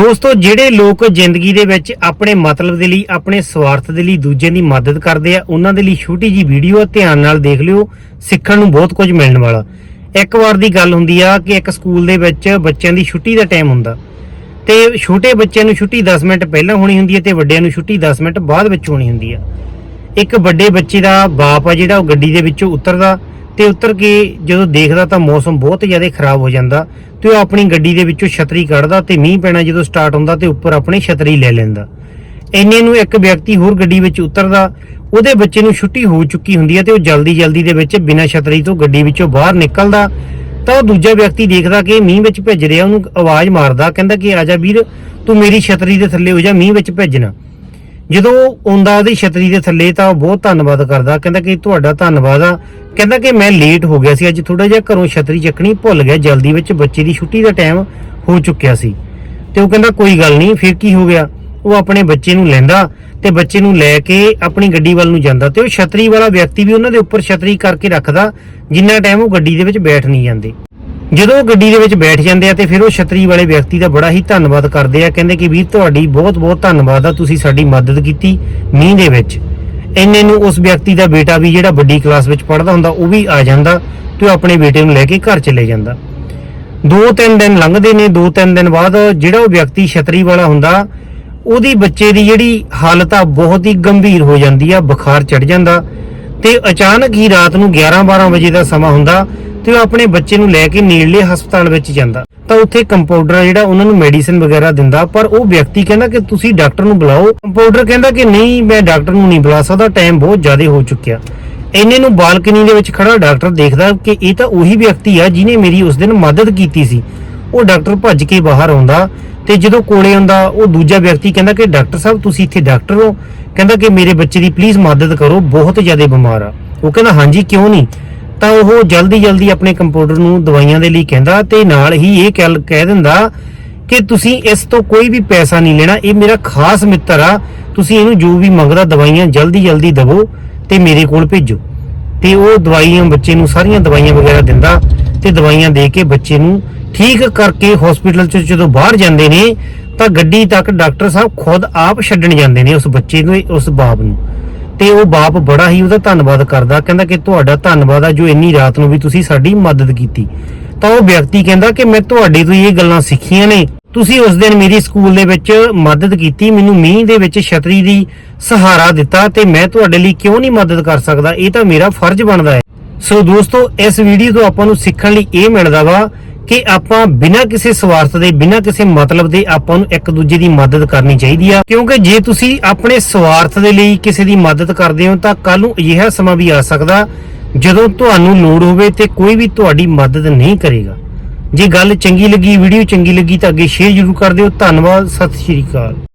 ਦੋਸਤੋ, ਜਿਹੜੇ ਲੋਕ ਜ਼ਿੰਦਗੀ ਦੇ ਵਿੱਚ ਆਪਣੇ ਮਤਲਬ ਦੇ ਲਈ, ਆਪਣੇ ਸਵਾਰਥ ਦੇ ਲਈ ਦੂਜਿਆਂ ਦੀ ਮਦਦ ਕਰਦੇ ਆ, ਉਹਨਾਂ ਦੇ ਲਈ ਛੋਟੀ ਜੀ ਵੀਡੀਓ ਧਿਆਨ ਨਾਲ ਦੇਖ ਲਿਓ। ਸਿੱਖਣ ਨੂੰ ਬਹੁਤ ਕੁਝ ਮਿਲਣ ਵਾਲਾ। ਇੱਕ ਵਾਰ ਦੀ ਗੱਲ ਹੁੰਦੀ ਆ ਕਿ ਇੱਕ ਸਕੂਲ ਦੇ ਵਿੱਚ ਬੱਚਿਆਂ ਦੀ ਛੁੱਟੀ ਦਾ ਟਾਈਮ ਹੁੰਦਾ। ਤੇ ਛੋਟੇ ਬੱਚਿਆਂ ਨੂੰ ਛੁੱਟੀ 10 ਮਿੰਟ ਪਹਿਲਾਂ ਹੋਣੀ ਹੁੰਦੀ ਹੈ ਤੇ ਵੱਡਿਆਂ ਨੂੰ ਛੁੱਟੀ 10 ਮਿੰਟ ਬਾਅਦ ਵਿੱਚ ਹੋਣੀ ਹੁੰਦੀ ਆ। ਇੱਕ ਵੱਡੇ ਬੱਚੇ ਦਾ ਬਾਪ ਆ ਜਿਹੜਾ, ਉਹ ਗੱਡੀ ਦੇ ਵਿੱਚੋਂ ਉਤਰਦਾ। ਤੇ ਉਤਰ ਕੇ ਜਦੋਂ ਦੇਖਦਾ ਤਾਂ ਮੌਸਮ ਬਹੁਤ ਜ਼ਿਆਦਾ ਖਰਾਬ ਹੋ ਜਾਂਦਾ ਤੇ ਉਹ ਆਪਣੀ ਗੱਡੀ ਦੇ ਵਿੱਚੋਂ ਛਤਰੀ ਕੱਢਦਾ ਤੇ ਮੀਂਹ ਪੈਣਾ ਜਦੋਂ ਸਟਾਰਟ ਹੁੰਦਾ ਤੇ ਉੱਪਰ ਆਪਣੀ ਛਤਰੀ ਲੈ ਲੈਂਦਾ। ਇੰਨੇ ਨੂੰ ਇੱਕ ਵਿਅਕਤੀ ਹੋਰ ਗੱਡੀ ਵਿੱਚ ਉਤਰਦਾ, ਉਹਦੇ ਬੱਚੇ ਨੂੰ ਛੁੱਟੀ ਹੋ ਚੁੱਕੀ ਹੁੰਦੀ ਹੈ ਤੇ ਉਹ ਜਲਦੀ ਜਲਦੀ ਦੇ ਵਿੱਚ ਬਿਨਾਂ ਛਤਰੀ ਤੋਂ ਗੱਡੀ ਵਿੱਚੋਂ ਬਾਹਰ ਨਿਕਲਦਾ। ਤਾਂ ਉਹ ਦੂਜਾ ਵਿਅਕਤੀ ਦੇਖਦਾ ਕਿ ਮੀਂਹ ਵਿੱਚ ਭਿੱਜ ਰਿਹਾ, ਉਹਨੂੰ ਆਵਾਜ਼ ਮਾਰਦਾ, ਕਹਿੰਦਾ ਕਿ ਆਜਾ ਵੀਰ, ਤੂੰ ਮੇਰੀ ਛਤਰੀ ਦੇ ਥੱਲੇ ਹੋ ਜਾ, ਮੀਂਹ ਵਿੱਚ ਭਿੱਜਣਾ ਜਦੋਂ ਆਉਂਦਾ ਉਹਦੀ ਛਤਰੀ ਦੇ ਥੱਲੇ ਤਾਂ ਉਹ ਬਹੁਤ ਧੰਨਵਾਦ ਕਰਦਾ, ਕਹਿੰਦਾ ਕਿ ਤੁਹਾਡਾ ਧੰਨਵਾਦ ਆ। ਕਹਿੰਦਾ ਕਿ ਮੈਂ ਲੇਟ ਹੋ ਗਿਆ ਸੀ, ਅੱਜ ਥੋੜਾ ਜਿਹਾ ਘਰੋਂ ਛਤਰੀ ਚੱਕਣੀ ਭੁੱਲ ਗਿਆ, ਜਲਦੀ ਵਿੱਚ ਬੱਚੇ ਦੀ ਛੁੱਟੀ ਦਾ ਟਾਈਮ ਹੋ ਚੁੱਕਿਆ ਸੀ। ਤੇ ਉਹ ਕਹਿੰਦਾ, ਕੋਈ ਗੱਲ ਨਹੀਂ, ਫਿਰ ਕੀ ਹੋ ਗਿਆ? ਉਹ ਆਪਣੇ ਬੱਚੇ ਨੂੰ ਲੈਂਦਾ ਤੇ ਬੱਚੇ ਨੂੰ ਲੈ ਕੇ ਆਪਣੀ ਗੱਡੀ ਵੱਲ ਨੂੰ ਜਾਂਦਾ ਤੇ ਉਹ ਛਤਰੀ ਵਾਲਾ ਵਿਅਕਤੀ ਵੀ ਉਹਨਾਂ ਦੇ ਉੱਪਰ ਛਤਰੀ ਕਰਕੇ ਰੱਖਦਾ, ਜਿੰਨਾ ਟਾਈਮ ਉਹ ਗੱਡੀ ਦੇ ਵਿੱਚ ਬੈਠ ਨਹੀਂ ਜਾਂਦੇ। ਜਦੋਂ ਉਹ ਗੱਡੀ ਦੇ ਵਿੱਚ ਬੈਠ ਜਾਂਦੇ ਆ ਤੇ ਫਿਰ ਉਹ ਛਤਰੀ ਵਾਲੇ ਵਿਅਕਤੀ ਦਾ ਬੜਾ ਹੀ ਧੰਨਵਾਦ ਕਰਦੇ ਆ, ਕਹਿੰਦੇ ਕਿ ਵੀਰ, ਤੁਹਾਡੀ ਬਹੁਤ ਬਹੁਤ ਧੰਨਵਾਦ ਆ, ਤੁਸੀਂ ਸਾਡੀ ਮਦਦ ਕੀਤੀ ਮੀਂਹ ਦੇ ਵਿੱਚ। ਇੰਨੇ ਨੂੰ ਉਸ ਵਿਅਕਤੀ ਦਾ ਬੇਟਾ ਵੀ ਜਿਹੜਾ ਵੱਡੀ ਕਲਾਸ ਵਿੱਚ ਪੜ੍ਹਦਾ ਹੁੰਦਾ, ਉਹ ਵੀ ਆ ਜਾਂਦਾ ਤੇ ਉਹ ਆਪਣੇ ਬੇਟੇ ਨੂੰ ਲੈ ਕੇ ਘਰ ਚਲੇ ਜਾਂਦਾ। ਦੋ ਤਿੰਨ ਦਿਨ ਲੰਘਦੇ ਨੇ ਦੋ ਤਿੰਨ ਦਿਨ ਬਾਅਦ ਜਿਹੜਾ ਉਹ ਵਿਅਕਤੀ ਛਤਰੀ ਵਾਲਾ ਹੁੰਦਾ, ਉਹਦੀ ਬੱਚੇ ਦੀ ਜਿਹੜੀ ਹਾਲਤ ਆ, ਬਹੁਤ ਹੀ ਗੰਭੀਰ ਹੋ ਜਾਂਦੀ ਆ, ਬੁਖਾਰ ਚੜ ਜਾਂਦਾ ਤੇ ਅਚਾਨਕ ਹੀ ਰਾਤ ਨੂੰ 11-12 ਵਜੇ ਦਾ ਸਮਾਂ ਹੁੰਦਾ ਤੇ ਉਹ ਆਪਣੇ ਬੱਚੇ ਨੂੰ ਲੈ ਕੇ ਨੇੜਲੇ ਹਸਪਤਾਲ ਵਿੱਚ ਜਾਂਦਾ। ਤਾਂ ਉੱਥੇ ਕੰਪਾਊਂਡਰ ਜਿਹੜਾ ਉਹਨਾਂ ਨੂੰ ਮੈਡੀਸਿਨ ਵਗੈਰਾ ਦਿੰਦਾ, ਪਰ ਉਹ ਵਿਅਕਤੀ ਕਹਿੰਦਾ ਕਿ ਤੁਸੀਂ ਡਾਕਟਰ ਨੂੰ ਬੁਲਾਓ। ਕੰਪਾਊਂਡਰ ਕਹਿੰਦਾ ਕਿ ਨਹੀਂ, ਮੈਂ ਡਾਕਟਰ ਨੂੰ ਨਹੀਂ ਬੁਲਾ ਸਕਦਾ, ਟਾਈਮ ਬਹੁਤ ਜ਼ਿਆਦਾ ਹੋ ਚੁੱਕਿਆ। ਇੰਨੇ ਨੂੰ ਬਾਲਕਨੀ ਦੇ ਵਿੱਚ ਖੜਾ ਡਾਕਟਰ ਦੇਖਦਾ ਕਿ ਇਹ ਤਾਂ ਉਹੀ ਵਿਅਕਤੀ ਆ ਜਿਨੇ ਮੇਰੀ ਉਸ ਦਿਨ ਮਦਦ ਕੀਤੀ ਸੀ। ਉਹ ਡਾਕਟਰ ਭੱਜ ਕੇ ਬਾਹਰ ਆਉਂਦਾ ਤੇ ਜਦੋਂ ਕੋਲੇ ਆਉਂਦਾ, ਉਹ ਦੂਜਾ ਵਿਅਕਤੀ ਕਹਿੰਦਾ ਕਿ ਡਾਕਟਰ ਸਾਹਿਬ, ਤੁਸੀਂ ਇੱਥੇ ਡਾਕਟਰ ਹੋ। ਕਹਿੰਦਾ ਕਿ ਮੇਰੇ ਬੱਚੇ ਦੀ ਪਲੀਜ਼ ਮਦਦ ਕਰੋ, ਬਹੁਤ ਜ਼ਿਆਦਾ ਬਿਮਾਰ ਆ। ਉਹ ਕਹਿੰਦਾ, ਹਾਂਜੀ, ਕਿਉਂ ਨਹੀਂ? ਤਾਂ ਉਹ ਜਲਦੀ ਜਲਦੀ ਆਪਣੇ ਕੰਪਿਊਟਰ ਨੂੰ ਦਵਾਈਆਂ ਦੇ ਲਈ ਕਹਿੰਦਾ ਤੇ ਨਾਲ ਹੀ ਇਹ ਕਹਿ ਦਿੰਦਾ ਕਿ ਤੁਸੀਂ ਇਸ ਤੋਂ ਕੋਈ ਵੀ ਪੈਸਾ ਨਹੀਂ ਲੈਣਾ, ਇਹ ਮੇਰਾ ਖਾਸ ਮਿੱਤਰ ਆ, ਤੁਸੀਂ ਇਹਨੂੰ ਜੋ ਵੀ ਮੰਗਦਾ ਦਵਾਈਆਂ ਜਲਦੀ ਜਲਦੀ ਦਵੋ ਤੇ ਮੇਰੇ ਕੋਲ ਭੇਜੋ। ਤੇ ਉਹ ਦਵਾਈਆਂ ਬੱਚੇ ਨੂੰ ਸਾਰੀਆਂ ਦਵਾਈਆਂ ਵਗੈਰਾ ਦਿੰਦਾ ਤੇ ਦਵਾਈਆਂ ਦੇ ਕੇ ਬੱਚੇ ਨੂੰ ਠੀਕ ਕਰਕੇ ਹਸਪੀਟਲ ਚ ਜਦੋਂ ਬਾਹਰ ਜਾਂਦੇ ਨੇ ਤਾਂ ਗੱਡੀ ਤੱਕ ਡਾਕਟਰ ਸਾਹਿਬ ਖੁਦ ਆਪ ਛੱਡਣ ਜਾਂਦੇ ਨੇ ਉਸ ਬੱਚੇ ਨੂੰ, ਉਸ ਬਾਪ ਨੂੰ। ਤੇ ਉਹ ਬਾਪ ਬੜਾ ਹੀ ਉਹਦਾ ਧੰਨਵਾਦ ਕਰਦਾ, ਕਹਿੰਦਾ ਕਿ ਤੁਹਾਡਾ ਧੰਨਵਾਦ ਆ ਜੋ ਇੰਨੀ ਰਾਤ ਨੂੰ ਵੀ ਤੁਸੀਂ ਸਾਡੀ ਮਦਦ ਕੀਤੀ। ਤਾਂ ਉਹ ਵਿਅਕਤੀ ਕਹਿੰਦਾ ਕਿ ਮੈਂ ਤੁਹਾਡੇ ਤੋਂ ਇਹ ਗੱਲਾਂ ਸਿੱਖੀਆਂ ਨੇ। ਤੁਸੀਂ ਉਸ ਦਿਨ ਮੇਰੀ ਸਕੂਲ ਦੇ ਵਿੱਚ ਮਦਦ ਕੀਤੀ, ਮੈਨੂੰ ਮੀਂਹ ਦੇ ਵਿੱਚ ਛਤਰੀ ਦੀ ਸਹਾਰਾ ਦਿੱਤਾ ਤੇ ਮੈਂ ਤੁਹਾਡੇ ਲਈ ਕਿਉਂ ਨਹੀਂ ਮਦਦ ਕਰ ਸਕਦਾ? ਇਹ ਤਾਂ ਮੇਰਾ ਫਰਜ਼ ਬਣਦਾ ਹੈ। ਸੋ ਦੋਸਤੋ, ਇਸ ਵੀਡੀਓ ਤੋਂ ਆਪਾਂ ਨੂੰ ਸਿੱਖਣ ਲਈ ਇਹ ਮਿਲਦਾ ਵਾ ਕਿ ਆਪਾਂ ਬਿਨਾਂ ਕਿਸੇ ਸਵਾਰਥ ਦੇ, ਬਿਨਾਂ ਕਿਸੇ ਮਤਲਬ ਦੇ ਆਪਾਂ ਨੂੰ ਇੱਕ ਦੂਜੇ ਦੀ ਮਦਦ ਕਰਨੀ ਚਾਹੀਦੀ ਆ। ਕਿਉਂਕਿ ਜੇ ਤੁਸੀਂ ਆਪਣੇ ਸਵਾਰਥ ਦੇ ਲਈ ਕਿਸੇ ਦੀ ਮਦਦ ਕਰਦੇ ਹੋ, ਤਾਂ ਕੱਲ ਨੂੰ ਅਜਿਹਾ ਸਮਾਂ ਵੀ ਆ ਸਕਦਾ ਜਦੋਂ ਤੁਹਾਨੂੰ ਲੋੜ ਹੋਵੇ ਤੇ ਕੋਈ ਵੀ ਤੁਹਾਡੀ ਮਦਦ ਨਹੀਂ ਕਰੇਗਾ। ਜੇ ਗੱਲ ਚੰਗੀ ਲੱਗੀ, ਵੀਡੀਓ ਚੰਗੀ ਲੱਗੀ, ਤਾਂ ਅੱਗੇ ਸ਼ੇਅਰ ਜ਼ਰੂਰ ਕਰ ਦਿਓ। ਧੰਨਵਾਦ, ਸਤਿ ਸ਼੍ਰੀ ਅਕਾਲ।